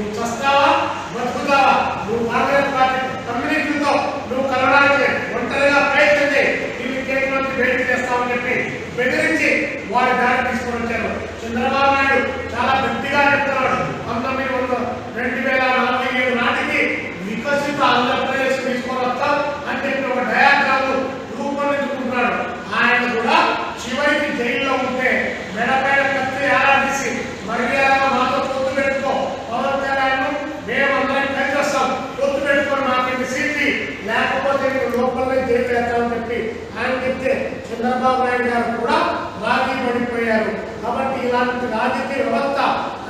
నువ్వు చస్తావా? బతుకుతావా? నువ్వు కాంగ్రెస్ పార్టీ కమ్యూనిస్టులతో నువ్వు కలవడానికి ఒంటరిగా ప్రయత్నం చేయి నీకు భేటీ చేస్తామని చెప్పి బెదిరించి వారి దారి తీసుకొని వచ్చారు చంద్రబాబు నాయుడు చాలా గట్టిగా చెప్తున్నాడు. పంతొమ్మిది వందల రెండు వేల నలభై ఏడు నాటికి వికసిత చంద్రబాబు నాయుడు గారు కూడా రాజీ పడిపోయారు. కాబట్టి ఇలాంటి రాజకీయ వ్యవస్థ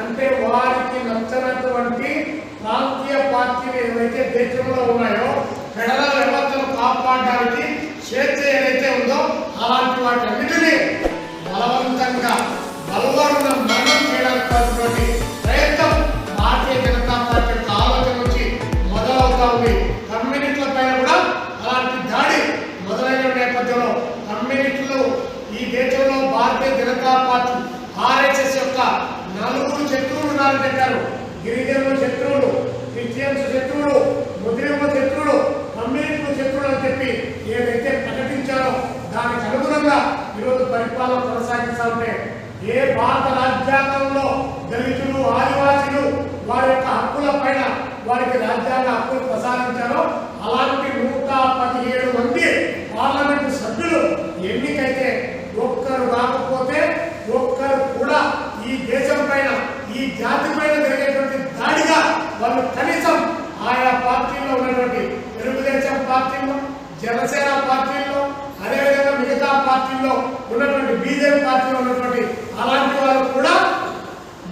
అంటే వారికి నచ్చినటువంటి ప్రాంతీయ పార్టీలు ఏవైతే దేశంలో ఉన్నాయో ఫెడరల్ వ్యవస్థను కాపాడడానికి స్వేచ్ఛ ఏదైతే ఉందో అలాంటి వాటి అన్నిటినీ బలవంతంగా బలవరుణ శత్రువులు ఉన్నారని చెప్పారు. గిరిజనులు శత్రువులు క్రిస్టియన్స్ శత్రువులు ముస్లింల శత్రువులు కమ్యూనిస్టులు శత్రువులు అని చెప్పి ఏదైతే ప్రకటించారో దానికి అనుగుణంగా ఈరోజు పరిపాలన కొనసాగిస్తా ఉంటే ఏ భారత రాజ్యాంగంలో దళితులు ఆదివాసీలు వారి యొక్క హక్కుల పైన వారికి రాజ్యాంగ హక్కులు ప్రసాదించారో అలాంటి నూట పదిహేడు మంది పార్లమెంటు సభ్యులు ఎన్నికైతే ఒక్కరు రాకపోతే ఒక్కరు కూడా ఈ దేశ పైన ఈ జాతి పైన జరిగేటువంటి దాడిగా వాళ్ళు కనీసం ఆయా పార్టీల్లో ఉన్నటువంటి తెలుగుదేశం పార్టీలో జనసేన పార్టీల్లో అదేవిధంగా మిగతా పార్టీల్లో ఉన్నటువంటి బీజేపీ పార్టీలో ఉన్నటువంటి అలాంటి వాళ్ళు కూడా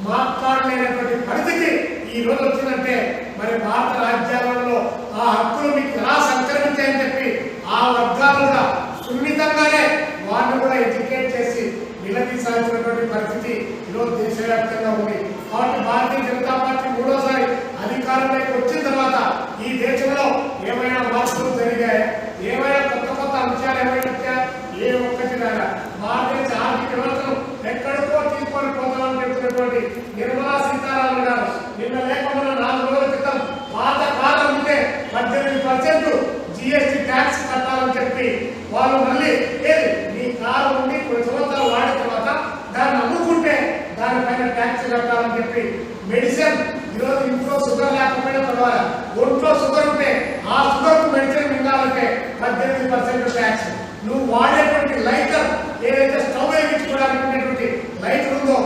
మాట్లాడలేనటువంటి పరిస్థితి ఈ రోజు వచ్చిందంటే మరి భారత రాజ్యాంగంలో ఆ హక్కులు మీకు ఎలా సంక్రమించాయని చెప్పి ఆ వర్గాలు కూడా సున్నితంగానే వారిని కూడా ఎడ్యుకేట్ చేసి నిలదీసాల్సినటువంటి పరిస్థితి ఈరోజు దేశవ్యాప్తంగా ఉంది. కాబట్టి భారతీయ జనతా పార్టీ మూడోసారి అధికారంలోకి వచ్చిన తర్వాత ఈ దేశంలో ఏమైనా మార్పులు జరిగాయా ఏమైనా కొత్త కొత్త అంశాలు ఏమైనా వచ్చాయా ఏ ఒక్కటి రాగా భారతదేశ ఆర్థిక వ్యవస్థను ఎక్కడికో తీసుకొని ఉన్నటువంటి నిర్మలా సీతారామన్ గారు నిన్న లేకుండా నాలుగు రోజుల క్రితం పాత కాలం ఉంటే పద్దెనిమిది పర్సెంట్ జిఎస్టీ ట్యాక్స్ కట్టాలని చెప్పి వాళ్ళు మళ్ళీ లేదు మీ కారు ఉండి కొన్ని సంవత్సరాలు వాడిన తర్వాత దాన్ని అమ్ముకుంటే దానిపైన ట్యాక్స్ కట్టాలని చెప్పి మెడిసిన్ ఈరోజు ఇంట్లో షుగర్ లేకపోయినా పర్వాలేదు. ఒంట్లో షుగర్ ఉంటే ఆ షుగర్ మెడిసిన్ మింగాలంటే పద్దెనిమిది పర్సెంట్ ట్యాక్స్ నువ్వు వాడేటువంటి లైటర్ ఏదైతే స్టవ్ వేయించుకోవడానికి ఉండేటువంటి లైటర్ ఉందో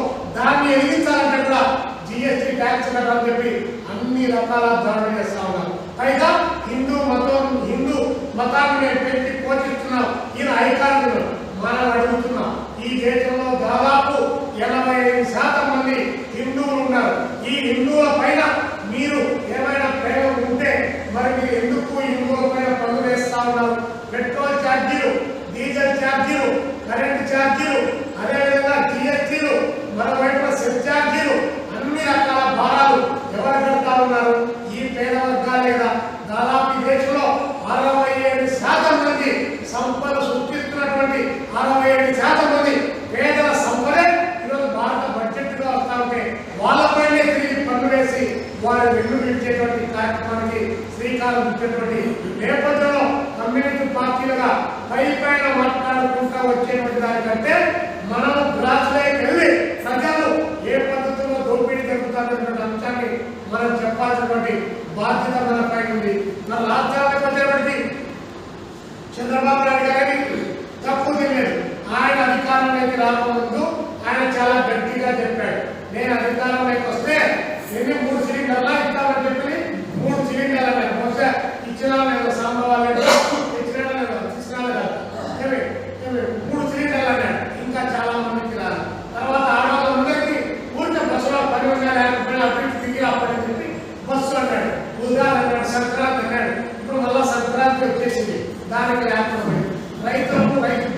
దాన్ని వెలిగించాలంటే కూడా జిఎస్టీ ట్యాక్స్ కట్టాలని చెప్పి అన్ని రకాల దాడులు చేస్తా ఉన్నారు. పైగా హిందూ మతం హిందూ మతాన్ని పెట్టి పోషిస్తున్నాం. ఈయన ఐకాన్లు మనం అడుగుతున్నాం. ఈ దేశంలో దాదాపు ఎనభై ఐదు శాతం మంది హిందువులు ఉన్నారు. ఈ హిందువుల పైన మీరు ఏమైనా ప్రేమ ఉంటే మరి మీరు ఎందుకు హిందువుల పైన పనులు వేస్తా ఉన్నారు పెట్రోల్ ఛార్జీలు డీజిల్ ఛార్జీలు కరెంట్ ఛార్జీలు అదేవిధంగా జిఎస్టీలు మరోవైపు సెల్ ఛార్జీలు అన్ని రకాల భారాలు ఎవరు కడతా ఉన్నారు ఈ పేద వర్గాలే కదా దాదాపు ఈ దేశంలో అరవై ఏడు శాతం మంది సంపద సృష్టిస్తున్నటువంటి అరవై ఏడు శాతం మంది పేదల సంపదే ఈరోజు భారత బడ్జెట్గా వస్తా ఉంటే వాళ్ళపైనే తిరిగి పన్ను వేసి వారు వెన్ను కార్యక్రమానికి శ్రీకారం చుట్టేటువంటి నేపథ్యంలో కమ్యూనిస్ట్ పార్టీలుగా పై పైన మాట్లాడుకుంటా వచ్చేటువంటి దానికంటే మనం గ్రాసులోకి వెళ్ళి సజాలు ఏ పద్ధతిలో దోపిడీ జరుగుతున్నటువంటి అంశాన్ని మనం చెప్పాల్సినటువంటి బాధ్యత మన పైన ఉంది. మన రాష్ట్రాలకు వచ్చేటువంటి చంద్రబాబు నాయుడు గారిని తప్పు తెలియదు. ఆయన అధికారంలోకి రాకముందు దానికి లేకుండా రైతులకు రైతు